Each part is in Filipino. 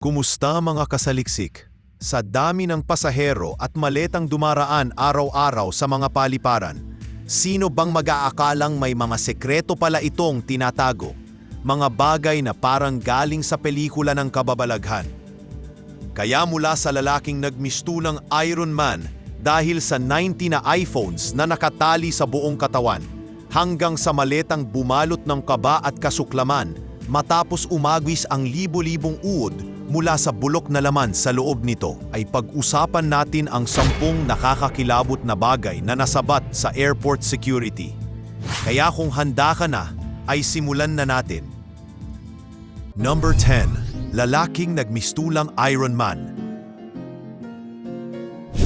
Kumusta mga kasaliksik? Sa dami ng pasahero at maletang dumaraan araw-araw sa mga paliparan, sino bang mag-aakalang may mga sekreto pala itong tinatago? Mga bagay na parang galing sa pelikula ng kababalaghan. Kaya mula sa lalaking nagmistulang Iron Man dahil sa 90 na iPhones na nakatali sa buong katawan, hanggang sa maletang bumalot ng kaba at kasuklaman matapos umagwis ang libo-libong uod mula sa bulok na laman sa loob nito ay pag-usapan natin ang sampung nakakakilabot na bagay na nasabat sa airport security. Kaya kung handa ka na, ay simulan na natin. Number 10. Lalaking nagmistulang Iron Man.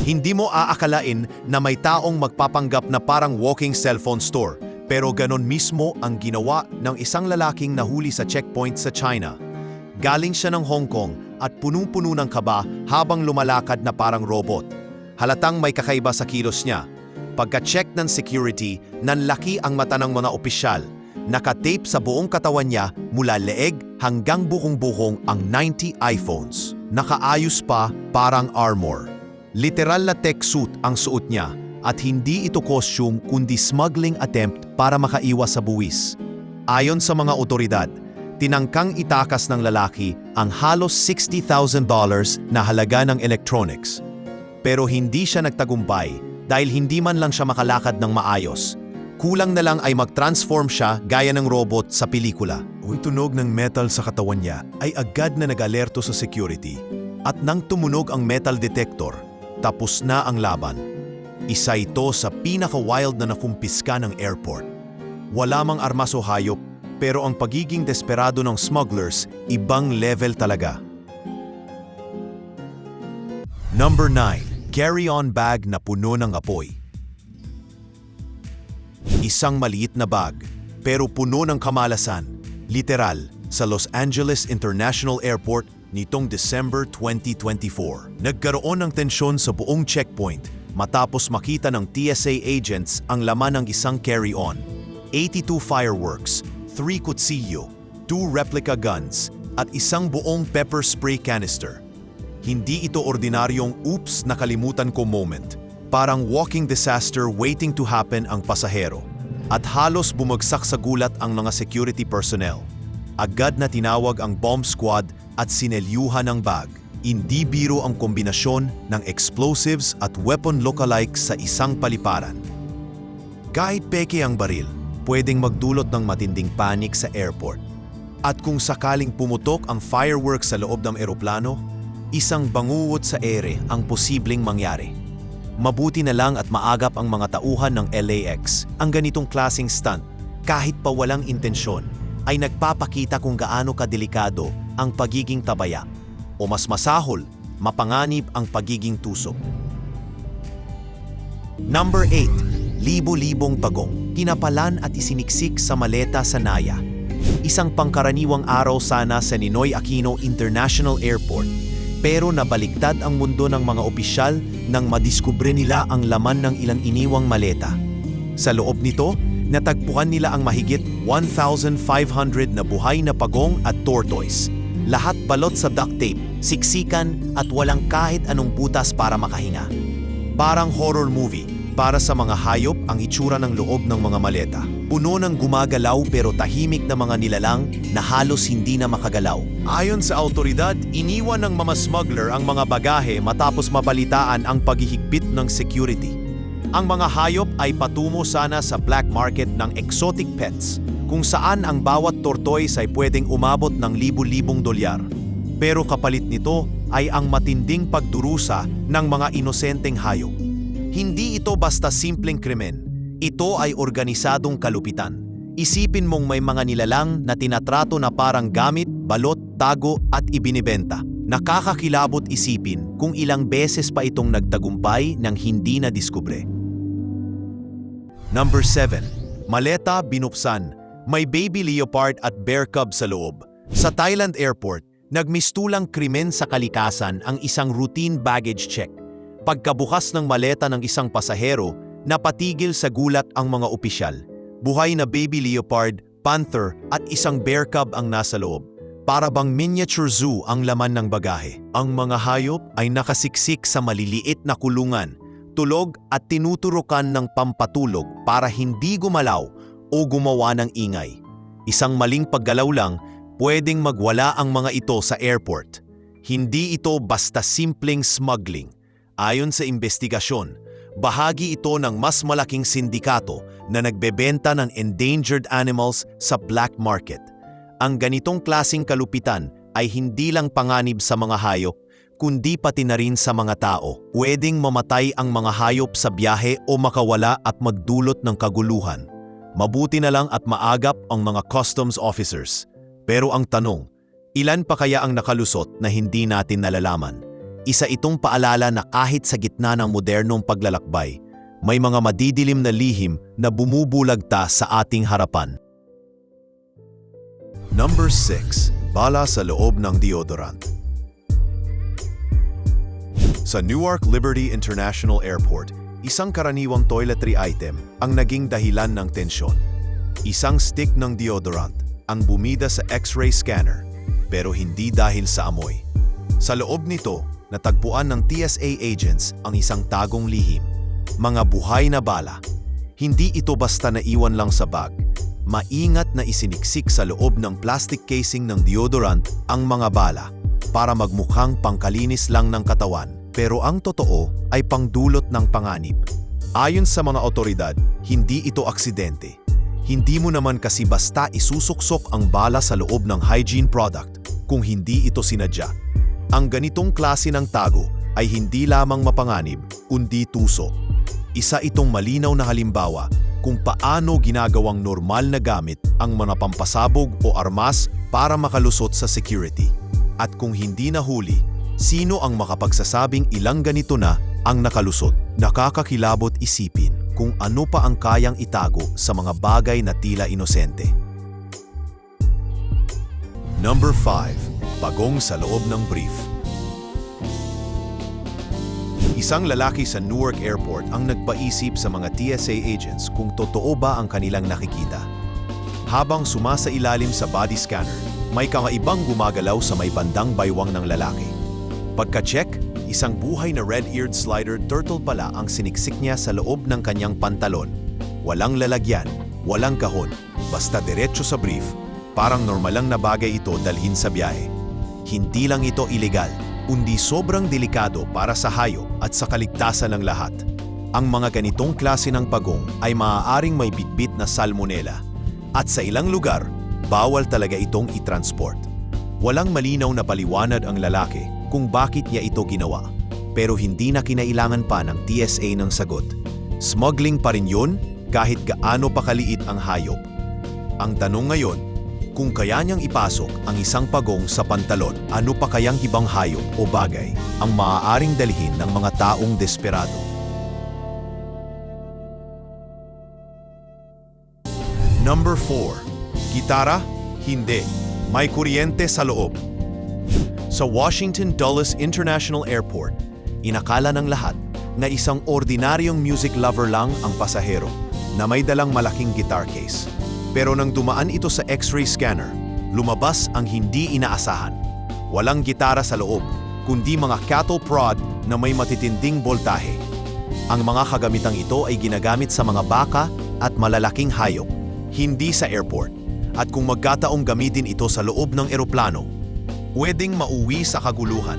Hindi mo aakalain na may taong magpapanggap na parang walking cellphone store pero ganon mismo ang ginawa ng isang lalaking nahuli sa checkpoint sa China. Galing siya ng Hong Kong at punong-puno ng kaba habang lumalakad na parang robot. Halatang may kakaiba sa kilos niya. Pagka-check ng security, nanlaki ang mata ng mga opisyal. Nakatape sa buong katawan niya mula leeg hanggang bukong-bukong ang 90 iPhones. Nakaayos pa parang armor. Literal na tech suit ang suot niya at hindi ito costume kundi smuggling attempt para makaiwas sa buwis. Ayon sa mga otoridad, tinangkang itakas ng lalaki ang halos $60,000 na halaga ng electronics. Pero hindi siya nagtagumpay dahil hindi man lang siya makalakad ng maayos. Kulang na lang ay mag-transform siya gaya ng robot sa pelikula. Ang tunog ng metal sa katawan niya ay agad na nag-alerto sa security. At nang tumunog ang metal detector, tapos na ang laban. Isa ito sa pinaka-wild na nakumpiska ng airport. Wala mang armas o hayop, pero ang pagiging desperado ng smugglers, ibang level talaga. Number 9. Carry-on bag na puno ng apoy. Isang maliit na bag, pero puno ng kamalasan, literal, sa Los Angeles International Airport nitong December 2024. Nagkaroon ng tensyon sa buong checkpoint matapos makita ng TSA agents ang laman ng isang carry-on. 82 fireworks, 3 kutsilyo, 2 replica guns, at isang buong pepper spray canister. Hindi ito ordinaryong oops nakalimutan ko moment. Parang walking disaster waiting to happen ang pasahero. At halos bumagsak sa gulat ang mga security personnel. Agad na tinawag ang bomb squad at sinelyuhan ang bag. Hindi biro ang kombinasyon ng explosives at weapon lookalike sa isang paliparan. Kahit peke ang baril, pwedeng magdulot ng matinding panik sa airport. At kung sakaling pumutok ang fireworks sa loob ng eroplano, isang banguwot sa ere ang posibleng mangyari. Mabuti na lang at maagap ang mga tauhan ng LAX ang ganitong klasing stunt kahit pa walang intensyon ay nagpapakita kung gaano kadelikado ang pagiging tabaya o mas masahol, mapanganib ang pagiging tusok. Number 8. Libo-libong bagong. Kinapalan at isiniksik sa maleta sa Naya. Isang pangkaraniwang araw sana sa Ninoy Aquino International Airport. Pero nabaligtad ang mundo ng mga opisyal nang madiskubre nila ang laman ng ilang iniwang maleta. Sa loob nito, natagpuan nila ang mahigit 1,500 na buhay na pagong at tortoise. Lahat balot sa duct tape, siksikan at walang kahit anong butas para makahinga. Parang horror movie, para sa mga hayop ang itsura ng loob ng mga maleta. Puno ng gumagalaw pero tahimik na mga nilalang na halos hindi na makagalaw. Ayon sa autoridad, iniwan ng mga smuggler ang mga bagahe matapos mabalitaan ang paghihigpit ng security. Ang mga hayop ay patungo sana sa black market ng exotic pets, kung saan ang bawat tortoise ay pwedeng umabot ng libu-libong dolyar. Pero kapalit nito ay ang matinding pagdurusa ng mga inosenteng hayop. Hindi ito basta simpleng krimen. Ito ay organisadong kalupitan. Isipin mong may mga nilalang na tinatrato na parang gamit, balot, tago at ibinibenta. Nakakakilabot isipin kung ilang beses pa itong nagtagumpay ng hindi na diskubre. Number 7. Maleta binuksan. May baby leopard at bear cub sa loob. Sa Thailand airport, nagmistulang krimen sa kalikasan ang isang routine baggage check. Pagkabukas ng maleta ng isang pasahero, napatigil sa gulat ang mga opisyal. Buhay na baby leopard, panther at isang bear cub ang nasa loob. Para bang miniature zoo ang laman ng bagahe. Ang mga hayop ay nakasiksik sa maliliit na kulungan, tulog at tinuturukan ng pampatulog para hindi gumalaw o gumawa ng ingay. Isang maling paggalaw lang, pwedeng magwala ang mga ito sa airport. Hindi ito basta simpleng smuggling. Ayon sa investigasyon, bahagi ito ng mas malaking sindikato na nagbebenta ng endangered animals sa black market. Ang ganitong klasing kalupitan ay hindi lang panganib sa mga hayop, kundi pati na rin sa mga tao. Pwedeng mamatay ang mga hayop sa biyahe o makawala at magdulot ng kaguluhan. Mabuti na lang at maagap ang mga customs officers. Pero ang tanong, ilan pa kaya ang nakalusot na hindi natin nalalaman? Isa itong paalala na kahit sa gitna ng modernong paglalakbay, may mga madidilim na lihim na bumubulagta sa ating harapan. Number 6. Bala sa loob ng deodorant. Sa Newark Liberty International Airport, isang karaniwang toiletry item ang naging dahilan ng tensyon. Isang stick ng deodorant ang bumida sa x-ray scanner pero hindi dahil sa amoy. Sa loob nito, natagpuan ng TSA agents ang isang tagong lihim, mga buhay na bala. Hindi ito basta naiwan lang sa bag. Maingat na isiniksik sa loob ng plastic casing ng deodorant ang mga bala para magmukhang pangkalinis lang ng katawan pero ang totoo ay pangdulot ng panganib. Ayon sa mga otoridad, hindi ito aksidente. Hindi mo naman kasi basta isusuksok ang bala sa loob ng hygiene product kung hindi ito sinadya. Ang ganitong klase ng tago ay hindi lamang mapanganib, kundi tuso. Isa itong malinaw na halimbawa kung paano ginagawang normal na gamit ang mga pampasabog o armas para makalusot sa security. At kung hindi nahuli, sino ang makapagsasabing ilang ganito na ang nakalusot? Nakakakilabot isipin kung ano pa ang kayang itago sa mga bagay na tila inosente. Number 5. Pagong sa loob ng brief. Isang lalaki sa Newark Airport ang nagpaisip sa mga TSA agents kung totoo ba ang kanilang nakikita. Habang sumasa ilalim sa body scanner, may kakaibang gumagalaw sa may bandang baywang ng lalaki. Pagka-check, isang buhay na red-eared slider turtle pala ang siniksik niya sa loob ng kanyang pantalon. Walang lalagyan, walang kahon, basta diretso sa brief, parang normal lang na bagay ito dalhin sa biyahe. Hindi lang ito ilegal, kundi sobrang delikado para sa hayop at sa kaligtasan ng lahat. Ang mga ganitong klase ng pagong ay maaaring may bitbit na salmonella at sa ilang lugar, bawal talaga itong itransport. Walang malinaw na paliwanag ang lalaki kung bakit niya ito ginawa, pero hindi na kinailangan pa ng TSA ng sagot. Smuggling pa rin yun kahit gaano pa kaliit ang hayop. Ang tanong ngayon, kung kaya niyang ipasok ang isang pagong sa pantalon, ano pa kayang ibang hayop o bagay ang maaaring dalhin ng mga taong desperado? Number 4. Gitara? Hindi. May kuryente sa loob. Sa Washington Dulles International Airport, inakala ng lahat na isang ordinaryong music lover lang ang pasahero na may dalang malaking guitar case. Pero nang dumaan ito sa x-ray scanner, lumabas ang hindi inaasahan. Walang gitara sa loob, kundi mga cattle prod na may matitinding boltahe. Ang mga kagamitang ito ay ginagamit sa mga baka at malalaking hayop, hindi sa airport. At kung magkataong gamitin ito sa loob ng eroplano, pwedeng mauwi sa kaguluhan.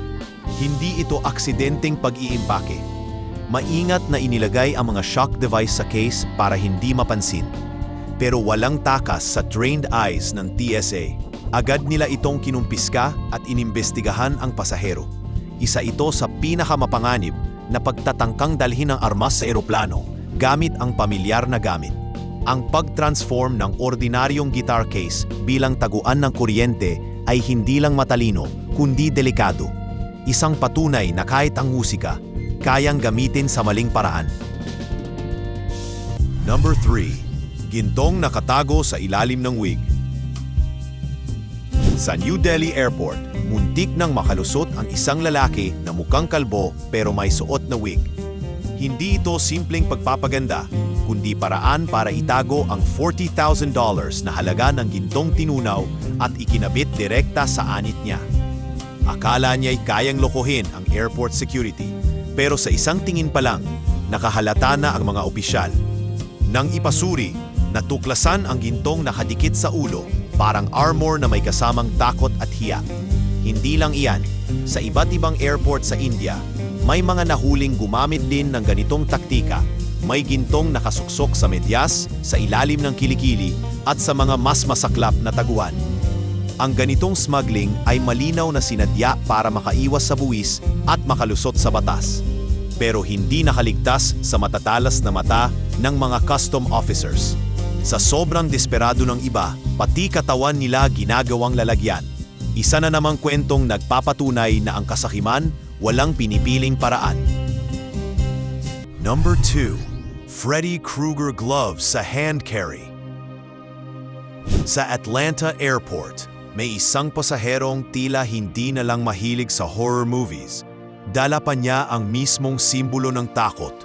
Hindi ito aksidenteng pag-iimpake. Maingat na inilagay ang mga shock device sa case para hindi mapansin pero walang takas sa trained eyes ng TSA. Agad nila itong kinumpiska at inimbestigahan ang pasahero. Isa ito sa pinakamapanganib na pagtatangkang dalhin ng armas sa eroplano gamit ang pamilyar na gamit. Ang pag-transform ng ordinaryong guitar case bilang taguan ng kuryente ay hindi lang matalino kundi delikado. Isang patunay na kahit ang musika, kayang gamitin sa maling paraan. Number 3 gintong nakatago sa ilalim ng wig. Sa New Delhi Airport, muntik nang makalusot ang isang lalaki na mukhang kalbo pero may suot na wig. Hindi ito simpleng pagpapaganda, kundi paraan para itago ang $40,000 na halaga ng gintong tinunaw at ikinabit direkta sa anit niya. Akala niya'y kayang lokohin ang airport security, pero sa isang tingin pa lang, nakahalata na ang mga opisyal. Nang ipasuri, natuklasan ang gintong nakadikit sa ulo, parang armor na may kasamang takot at hiya. Hindi lang iyan, sa iba't ibang airport sa India, may mga nahuling gumamit din ng ganitong taktika. May gintong nakasuksok sa medyas, sa ilalim ng kilikili, at sa mga mas masaklap na taguan. Ang ganitong smuggling ay malinaw na sinadya para makaiwas sa buwis at makalusot sa batas. Pero hindi nakaligtas sa matatalas na mata ng mga custom officers. Sa sobrang desperado ng iba, pati katawan nila ginagawang lalagyan. Isa na namang kwentong nagpapatunay na ang kasakiman walang pinipiling paraan. Number 2. Freddy Krueger gloves sa hand carry. Sa Atlanta Airport, may isang pasaherong tila hindi na lang mahilig sa horror movies. Dala pa niya ang mismong simbolo ng takot,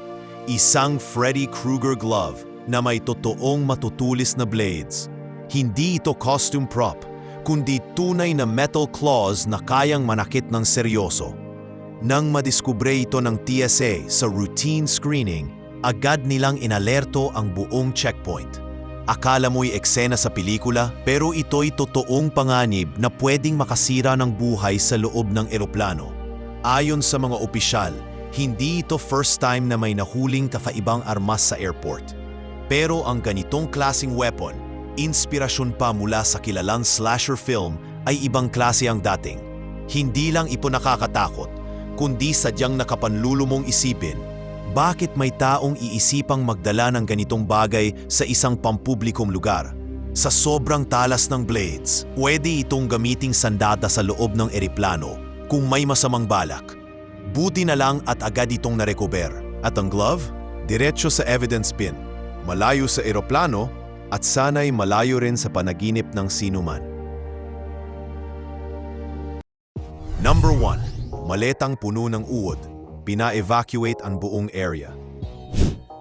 isang Freddy Krueger glove na may totoong matutulis na blades. Hindi ito costume prop, kundi tunay na metal claws na kayang manakit ng seryoso. Nang madiskubre ito ng TSA sa routine screening, agad nilang inalerto ang buong checkpoint. Akala mo'y eksena sa pelikula, pero ito'y totoong panganib na pwedeng makasira ng buhay sa loob ng eroplano. Ayon sa mga opisyal, hindi ito first time na may nahuling kakaibang armas sa airport. Pero ang ganitong klasing weapon, inspirasyon pa mula sa kilalang slasher film ay ibang klase ang dating. Hindi lang ito nakakatakot, kundi sadyang nakapanlulumong isipin bakit may taong iisipang magdala ng ganitong bagay sa isang pampublikong lugar? Sa sobrang talas ng blades, pwede itong gamiting sandata sa loob ng ereplano kung may masamang balak. Buti na lang at agad itong narecover. At ang glove? Diretso sa evidence pin. Malayo sa eroplano at sana'y malayo rin sa panaginip ng sinuman. Number 1. Maletang puno ng uod pina-evacuate ang buong area.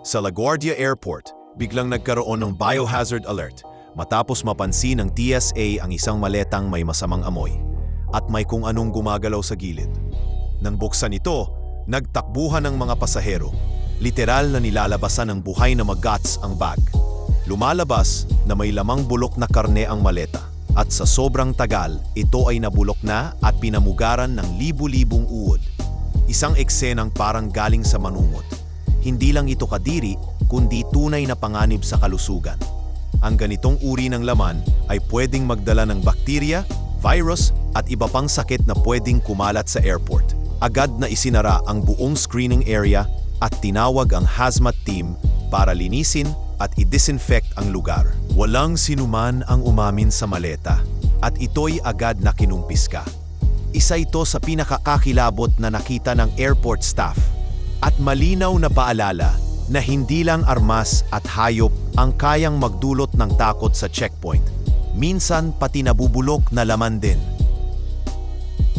Sa LaGuardia Airport, biglang nagkaroon ng biohazard alert matapos mapansin ng TSA ang isang maletang may masamang amoy at may kung anong gumagalaw sa gilid. Nang buksan ito, nagtakbuhan ng mga pasahero. Literal na nilalabasan ng buhay na magats ang bag. Lumalabas na may lamang bulok na karne ang maleta at sa sobrang tagal, ito ay nabulok na at pinamugaran ng libu-libong uod. Isang eksenang parang galing sa manungot. Hindi lang ito kadiri, kundi tunay na panganib sa kalusugan. Ang ganitong uri ng laman ay pwedeng magdala ng bakterya, virus at iba pang sakit na pwedeng kumalat sa airport. Agad na isinara ang buong screening area at tinawag ang hazmat team para linisin at i-disinfect ang lugar. Walang sinuman ang umamin sa maleta at ito'y agad na kinumpiska. Isa ito sa pinakakakilabot na nakita ng airport staff at malinaw na paalala na hindi lang armas at hayop ang kayang magdulot ng takot sa checkpoint. Minsan pati nabubulok na laman din